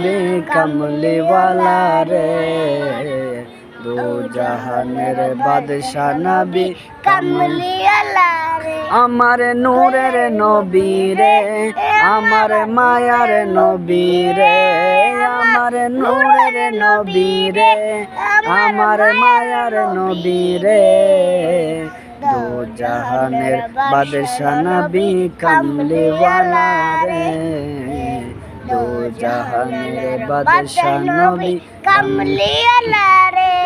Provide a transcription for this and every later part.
নবী কামলিওয়ালা রে। দু জাহানের বাদশাহ নবী কামলিওয়ালা রে। আমার নূরের নবী রে, আমার মায়ার নবী রে। আমার নূরের নবী রে, আমার মায়ার নবী রে। দু জাহানের বাদশাহ নবী কামলিওয়ালা রে। দু জাহানের বাদশাহ নবী কামলিওয়ালা রে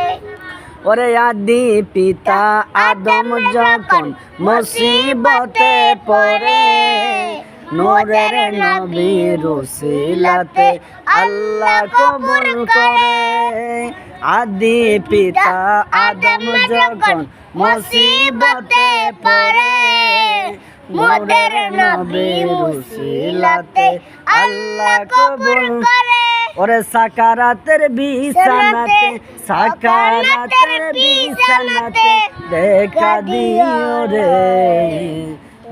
ওরে আদি পিতা আদম যখন মুসিবতে পড়ে নূরের নবী রসিলাতে আল্লাহ কবুল করে। আদি পিতা আদম যখন মুসিবতে পড়ে মোদের আল্লাহ কবুল করে। ওরে সাকারাতের বিছানাতে সাকারাতের বিছানাতে দেখা দিও রে।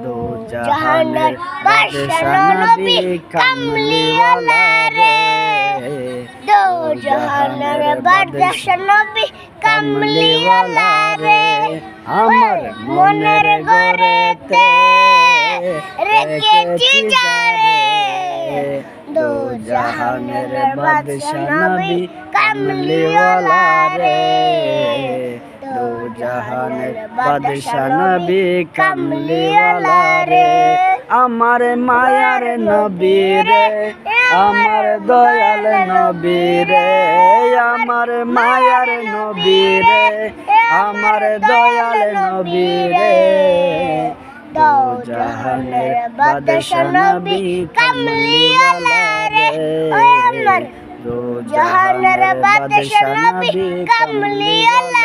দু জাহানের বাদশাহ নবী কামলিওয়ালা রে। দো জাহানের বাদশা নবী কামলিওয়ালা রে। আমার মনের কামলিওয়ালা রে। আমার মায়ার নবী আমার দয়াল নবী আমার মায়ার নবী আমার দয়াল নবী দু জাহানের বাদশাহ নবী কামলিওয়ালা রে ওই আমার দু জাহানের বাদশা নবী কামলিওয়ালা